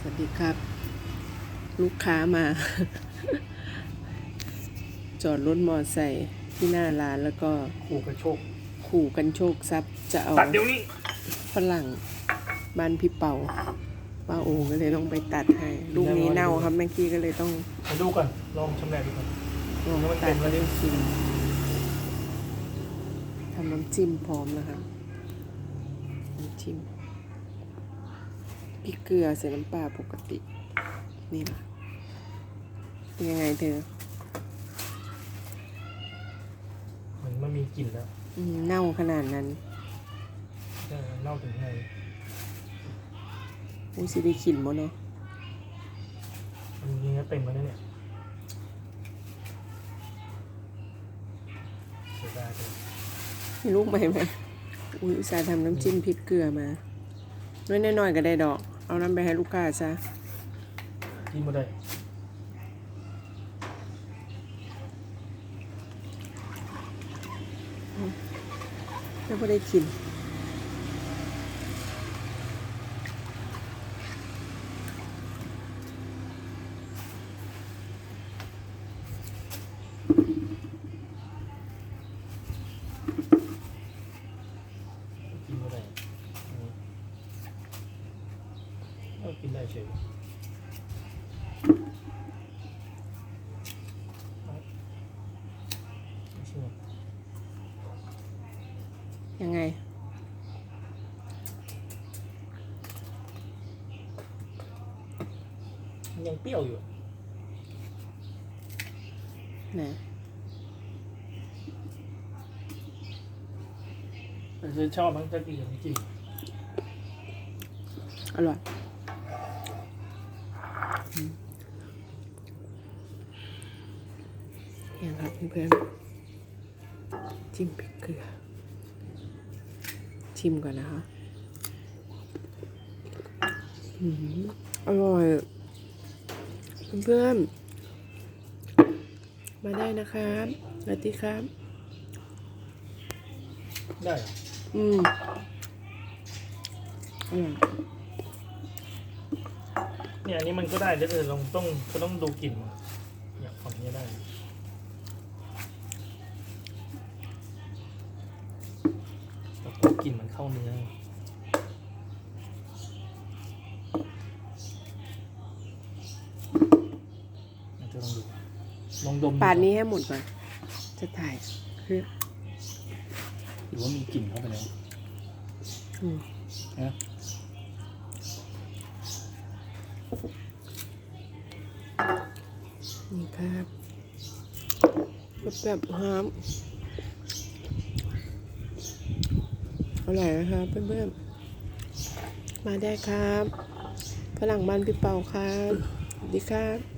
สวัสดีครับ ลูกค้ามา จอดรถมอไซค์ที่หน้าร้านแล้วก็ขู่กระโชกขู่กันโชคทรัพย์จะเอาตัดเดี๋ยวนี้ฝรั่งบ้านพี่เป่าป้าโอก็เลยต้องไปตัดให้ลูกนี้เน่าครับแม่กี้ก็เลยต้องมาดูก่อนลองชำแหละดูก่อนลองตัดแล้วได้ชิมทำน้ำจิ้มพร้อมนะคะน้ำจิ้ม พริกเกลือใส่น้ำปลาปกติ นี่ล่ะเป็นยังไงเธอมันไม่มีกลิ่นแล้วอืมเน่าขนาดนั้นใช่เน่าถึงไงอุ้ยสิได้ขินบ่เนาะมันเนื้อเต็มแล้วเนี่ยเสียดายเลยมีลูกไหมไหมอุ้ยอุตส่าห์ทำน้ำจิ้มพริกเกลือมา น้อยน้อยๆก็ได้ดอก เอาน้ำไปให้ลูกค้าซะกินมาได้แล้วก็ได้กินกินมาได้อืม เอากินได้เฉยเอาไม่เชื่อยังไงมันยังเปรี้ยวอยู่นะแต่ฉันชอบมันจะกินกับน้ำจิ้มอร่อยอืม ยังครับเพื่อนๆจิ้มพริกเกลือ ชิมก่อนนะคะอืมอร่อยเพื่อนๆมาได้นะครับสวัสดีครับ ได้เหรออืมอร่อยเนี่ยอันนี้มันก็ได้แล้วแต่ลองต้องก็ต้องดูกลิ่นมันเนี่ยฝั่งนี้ได้แต่พอ กลิ่นมันเข้าเนื้ออาจจะลองดูลองดมปาดนี้ให้หมดก่อนจะถ่ายคือหรือว่ามีกลิ่นเข้าไปแล้วอืมนะนี่ครับแบบๆครับ อร่อยนะครับเพื่อนๆ มาได้ครับ ฝรั่งบ้านพี่เปาครับสวัสดีครับ